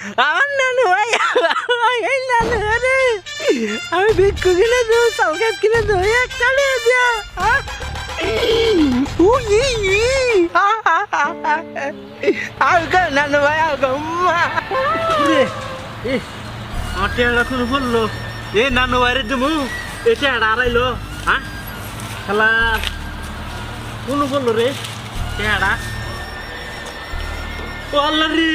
আমার নানু ভাই এই নানু আরে, আমি ভিক্ষু কিনে দেবো সালকাত কিনে দেবো এক কালে দিয়া আলগা নানু ভাই আলগা আমার টেয়ারা কোনো বলল এ, নানু বাইরে দিমু। এ টেয়ারা আড়াইলো খেলা। রে? আল্লাহ রে।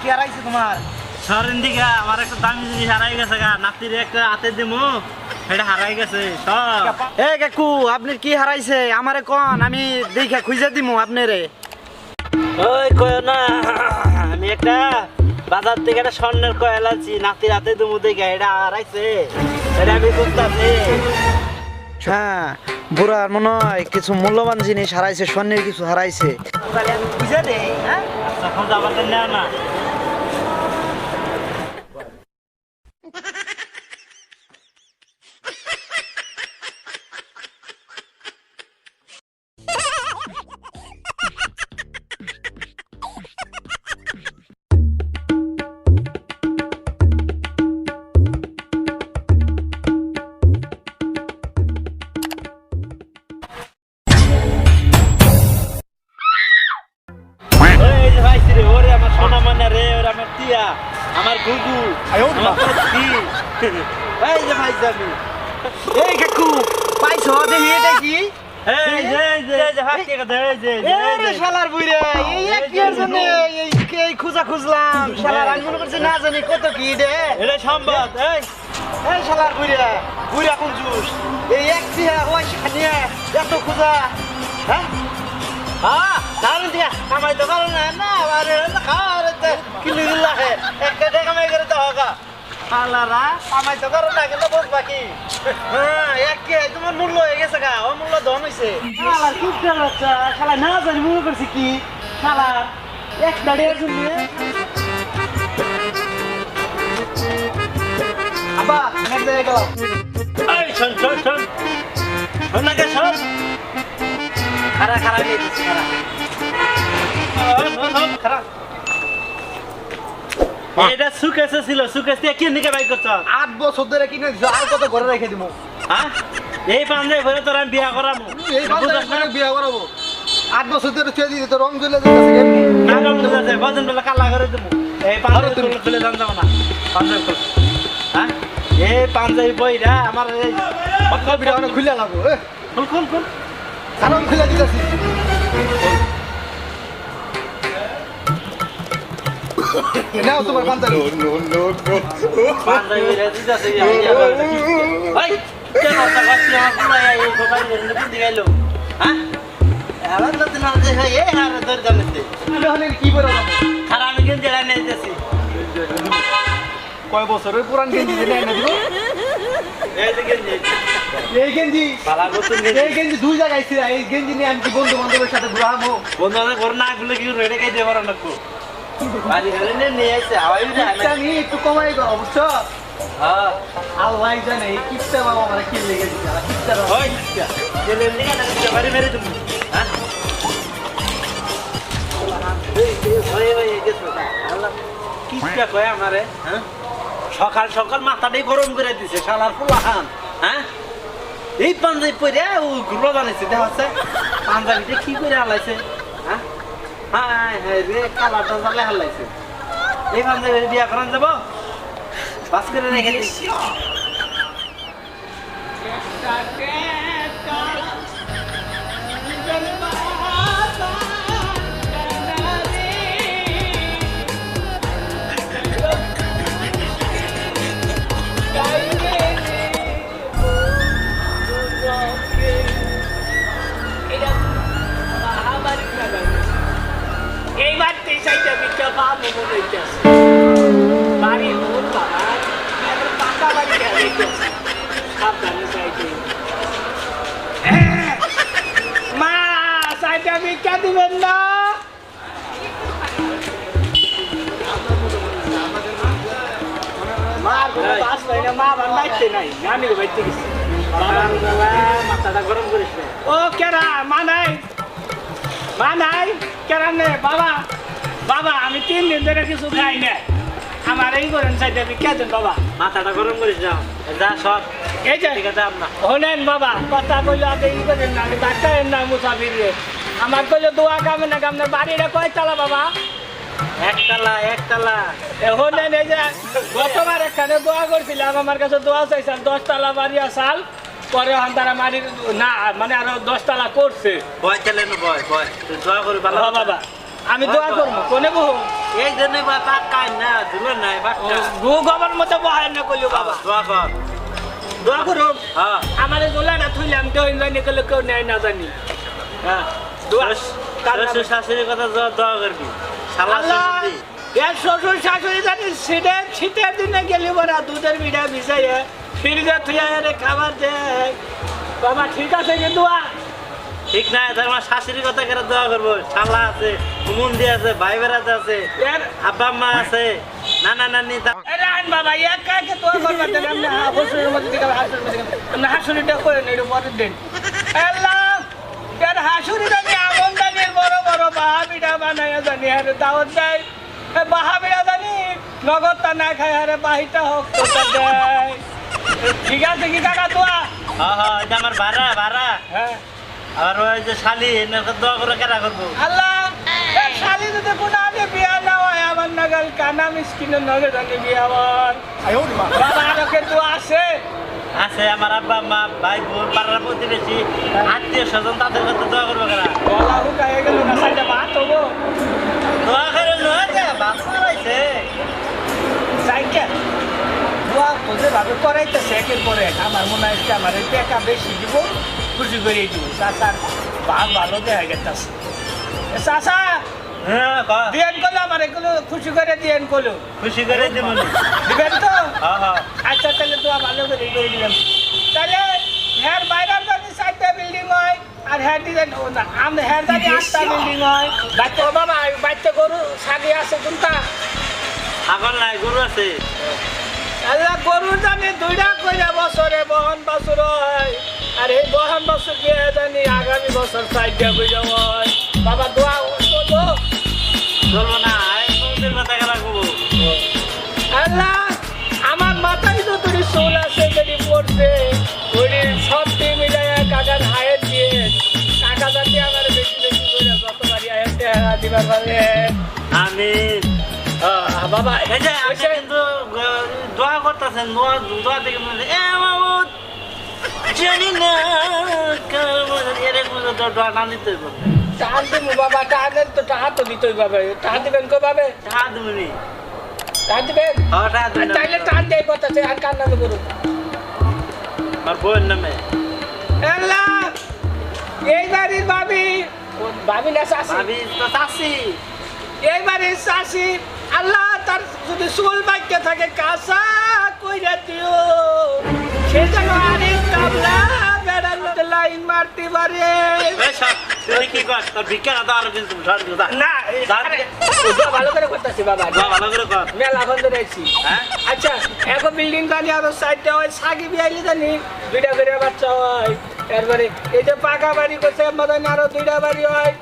কি হারাইছে তোমার সরেন আমার একটা দামি জিনিস হারাই গেছে গা নাতির একটা হাতে দিমু সেটা হারাই গেছে এ কাকু আপনি কি হারাইছে? আমারে কোন আমি দেখে খুঁজে দিমু আপনারে। ওই কয় না আমি একটা বাজার থেকে একটা স্বর্ণের কয়েল আছি নাতির হাতে দিমু দেখে এটা হারাইছে এটা আমি খুঁজতেছি হ্যাঁ বুড়ার মনে হয় কিছু মূল্যবান জিনিস হারাইছে স্বর্ণের কিছু হারাইছে। বুঝা দেয় হ্যাঁ? আমার গুগু, আমার। এই যে। এই কাকু এটা কি? রে খুঁজা খুঁজলাম? শালার আমি মনে করছি না জানি কত কি দে এটা সম্বাদ, এই। এই। শালার কোন জুস? এই এক ওই এত খুঁজা হ্যাঁ? হ্যাঁ, টিয়া, কামাই তো করো না, না, আরে, না, খাওয়া রে তো, কিলো কিলো হে, একটা টাকা কামাই করে তো হোগা। শালারা, কামাই তো করো না, কিন্তু বস বাকি। হ্যাঁ এক কে তোমার মূল্য হয়ে গেছে গা ও মূল্য দম শালার খুব তেল হচ্ছে, শালা না জানি মনে করছি কি, শালার, এক দাঁড়িয়ে জন্য। আব্বা এক জায়গায় গেলাম এই শোন শোন শোন। শোন না কে শোন। খারা খারা নিয়ে দিচ্ছি খারা। এটা সুকেসে ছিল। সুকেস দিয়ে কি নিকে বাই করছ? আট বছর ধরে কিনে আর কত ঘরে রেখে দিব হ্যাঁ? এই পাঞ্জাবি ভরে তোর আমি বিয়া করামু। এই বাজারে বিয়া করাবো। আট বছর ধরে চুয়ে দিতে তো রং জ্বলে যাচ্ছে না রং বুঝাছে বজন বেলা কালা করে দেবো এই পাঞ্জাবি তুমি- তুলে দাম যাব না। পাঞ্জাবি হ্যাঁ? এই পাঞ্জাবি বইরা আমার এই কবিরা অনেক খুলে লাগবো খুল খুল খুল। কারণ খুলে দিতেছি। নাও তোমার পাঞ্জাবি দিতেছে ইয়া ইয়া এই কেন আমার এই হ্যাঁ তো দিন আর দেখে এই হার ধরে জানতে আমি কি যাব খারাপ আমি কিন্তু যাচ্ছি কয় বছরের পুরান গেঞ্জি দিলে এনে দিব এই যে গেঞ্জি এই গেঞ্জি পালা নতুন এই গেঞ্জি গেঞ্জি দুই জায়গায় ছিল এই গেঞ্জি নিয়ে আমি বন্ধু বান্ধবের সাথে ঘুরাবো বন্ধু আমাদের ঘর না খুলে কি রেডে খাই দিয়ে পারো না একটু কমাই করো বুঝছ আল্লাহ জানে এই কিপটা বাবা আমার কি লেগে কয় আমারে হ্যাঁ সকাল সকাল মাথাটাই গরম করে দিছে শালার ফুলাহান হ্যাঁ এই পাঞ্জাবি পরে ও গুলো বানাইছে দেখা যাচ্ছে পাঞ্জাবিটা কি করে আলাইছে? হ্যাঁ? হ্যাঁ হ্যাঁ রে কালারটা জালে হালাইছে এই পাঞ্জাবি বিয়া করান যাব? বাস করে রেখে দিচ্ছি মা সাইডে ভিক্ষা দিবেন না? মার কোনো বাস নাই না মা আমার নাইতে নাই। আমি বাইতে গেছি। মাথাটা গরম করিস ও কেরা মা নাই। মা নাই? কেরা নে? বাবা বাবা আমি তিন দিন ধরে কিছু খাই না। আমার এই করেন সাইডে ভিক্ষা দেন বাবা? মাথাটা গরম করিস না। যা সব এই যে ঠিক আছে আপনার হলেন বাবা কথা কইলো আগে ই করেন না আমি বাচ্চায়ের না মুসাফির রে আমার কইলো দোয়া কামে না কামনে বাড়িটা কয় চালা বাবা? একতলা একতলা এ হলেন এই যে গতবার এখানে দোয়া করছিলাম আমার কাছে দোয়া চাইছিলাম দশতলা বাড়ি আসাল পরে হন তারা মারির না মানে আরও দশতলা করছে। চালেন বয় বয় তুই দোয়া করি বাবা বাবা আমি দোয়া করব কোনে বহু? এই জন্য বা পাক কাই না ধুলো নাই বাচ্চা গু গবার মতো বহায় না কইলো বাবা। দোয়া কর। দোয়া করুন হ্যাঁ। আমার থইলাম কেউ জানি গেলে কেউ নেয় না জানি। হ্যাঁ দোয়া কার নামে? শ্বশুর শাশুড়ির কথা দোয়া দোয়া করবি। শালা আল্লাহ শ্বশুরি এর শ্বশুর শাশুড়ি জানি শীতের শীতের দিনে গেলি দুধের বিড়া ভিজাইয়ে ফ্রিজে থুয়া খাবার দেয়। বাবা ঠিক আছে কিন্তু ঠিক নাই তার আমার শাশুড়ির কথা কেন দোয়া করব? শালা আছে মুমন্দি আছে ভাই বেড়াতে আছে আব্বা আম্মা আছে নানা নানি তা- এ রান বাবা এক কাকে তোর করবার দেন আপনি হাসুরের মধ্যে দিকে হাসুরের মধ্যে আপনি হাসুরিটা করে নেই? পরের দিন। আল্লাহ এর হাসুরি জানি আমন জানি বড় বড় বাহাবিটা বানায় জানি আরে দাওয়াত দেয়। এ বাহাবিটা জানি নগদটা না খায় আরে বাহিটা হোক দেয়। ঠিক আছে কি কাকা তোয়া? হ্যাঁ হ্যাঁ এটা আমার ভাড়া ভাড়া। হ্যাঁ। আর ওই যে শালি এনার কথা দোয়া করে কেনা করব? আল্লাহ শালি যদি কোনো আগে বিয়া না হয় আমার নাগাল কানা মিসকিনের নগে জানি বিয়া হওয়ার বাবা কিন্তু আছে আছে আমার আব্বা আম্মা ভাই বোন পাড়ার প্রতিবেশী আত্মীয় স্বজন তাদের কথা দোয়া করব কেনা গলা হুকায় গেল না সাইডে ভাত হব দোয়া করে নয় যে বাস মারাইছে সাইকেল দোয়া তোদের ভাবে করাইতেছে একের পরে এক। আমার মনে হয় আমার এই টাকা বেশি দিব। খুশি করে দিব চাচার ভাব ভালো দেখা গেছে চাচা হ্যাঁ কর। দিয়েন করল আমার এগুলো খুশি করে দিয়েন করল খুশি করে দেবো দিবেন তো? হ্যাঁ হ্যাঁ আচ্ছা তাহলে তো ভালো করে করে দিলাম। তাহলে হ্যার বাইরের জানি চারটা বিল্ডিং হয় আর হ্যার ডিজাইন আমি হ্যার জানি আটটা বিল্ডিং হয় বাচ্চা বাবা বাচ্চা গরু সাগি আছে কোনটা? ছাগল নাই গরু আছে। আল্লাহ গরু জানি দুইটা কইরা বছরে বহন বছর হয়। আর এই বহন বছর দিয়ে জানি? আগামী বছর চারটা কইরা হয়। বাবা দোয়া করব চলবো না আল্লাহ আমার মাথায় যতটি চুল আছে যদি পড়ছে ওই সবটি মিলাই কাকার হায়ের দিয়ে। কাকা যাতে আমার বেশি বেশি করে যতবারই হায়ের টেহারা দিবার পারে আমি বাবা এই যে কিন্তু দোয়া করতেছেন দোয়া দোয়া থেকে এ মামুদ জানি না এরকম দোয়া না নিতে হইব। টান দিব বাবা টানের তো টাহা তো দিতই বাবা। টাহা দিবেন কো বাবে টাকা দিবনি? টাহা দিবেন হ্যাঁ টাকা দিবনি তাইলে দেয় কথা সে আর কান্না তো করুন আমার বউয়ের নামে। আল্লাহ এই বাড়ির ভাবি ভাবি না শাশি ভাবি তো চাষি। এই বাড়ির শাশি আল্লাহ তার যদি চুল বাক্য থাকে কাঁচা কইরা দিও। সে যেন আরেক কাবলা বেড়ানোতে লাইন মারতে পারে। এই সব তুই কি কর? তোর ভিক্ষা কথা আরও কিন্তু ধর দিও যা। না যা আরে, দিকে। ওটা ভালো করে করতেছি বাবা দোয়া ভালো করে কর। মেলা বন্ধ রয়েছি হ্যাঁ? আচ্ছা এখন বিল্ডিং জানি আরও সাইডটা হয় সাগি বিয়াইলি জানি দুইটা করে বাচ্চা হয়। এরপরে এই যে পাকা বাড়ি করছে আমার আরও দুইটা বাড়ি হয়।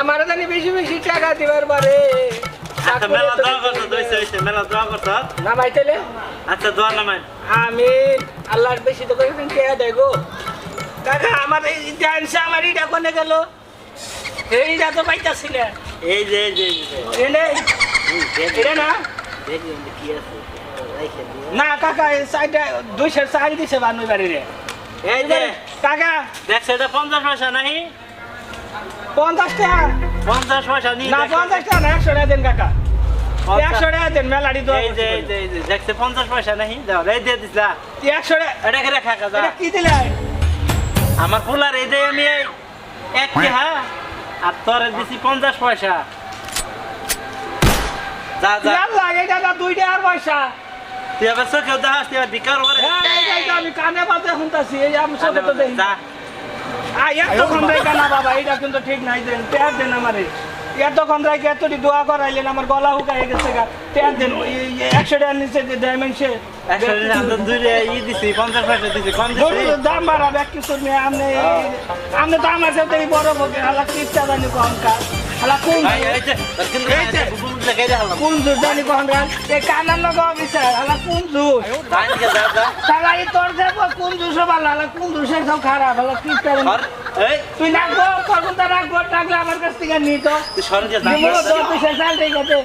আমার জানি বেশি বেশি টাকা দিবার পারে। আচ্ছা মেলা দোয়া করতো দইছে হইছে মেলা দোয়া করতো নামাই তেলে আচ্ছা দোয়া নামাই। আমি আল্লাহর বেশি তো কয়েকদিন কে দেয় গো। কাকা আমার এই ডান্সে আমার এইটা কোনে গেল? এইটা তো পাইতাছি এই যে এই যে এই যে। এটা না। কি আছে। না কাকা এই সাইডে দুইশো চাকরি দিছে বানুই বাড়ি রে এই যে। কাকা। দেখছ এটা পঞ্চাশ পয়সা নাহি? পঞ্চাশ টাকা। পঞ্চাশ পয়সা নিয়ে না পঞ্চাশ টাকা না একশো টাকা দেন কাকা। পঞ্চাশ- একশো টাকা দেন মেলাডি তো এই যে এই যে এই যে দেখছে পঞ্চাশ পয়সা নাহি দাও এই দিয়ে দিছিলা একশো টাকা এটাকে রেখা কাজা এটা কি দিলে? আমার ফুলার এই যে আমি এক হ্যাঁ? আর তোর দিছি পঞ্চাশ পয়সা। যা দুইটা আর পয়সা। তুই আবার চোখেও দেখাস তুই বিকার করে। হ্যাঁ, আমি কানে পাতে শুনতাছি এই আমি চোখে তো দেখি এতক্ষণ রেখে না বাবা এটা কিন্তু ঠিক নাই দেন পেয়ার দেন আমারে। এতক্ষণ রেখে এতটি দোয়া করাইলেন আমার গলা হুকাই গেছে গা। পেয়ার দেন একশো টাকার নিচে কম দিছি দাম বাড়াবে কিছু আপনি আপনি তো আমার সাথে বড় বকে হালা কিস্তা জানি কম কাজ হালা কোন কোন জোর জানি কোন গান এ কানার লগ অফিসার হালা কোন জোর শালা ই তোর যাব কোন জোর সব হালা কোন জোর সব খারাপ হালা কি করে তুই না গো করব তা রাখ গো টাকলে আমার কাছ থেকে নি তো তুই সরে যা তুই শেষ চাল ঠিক আছে।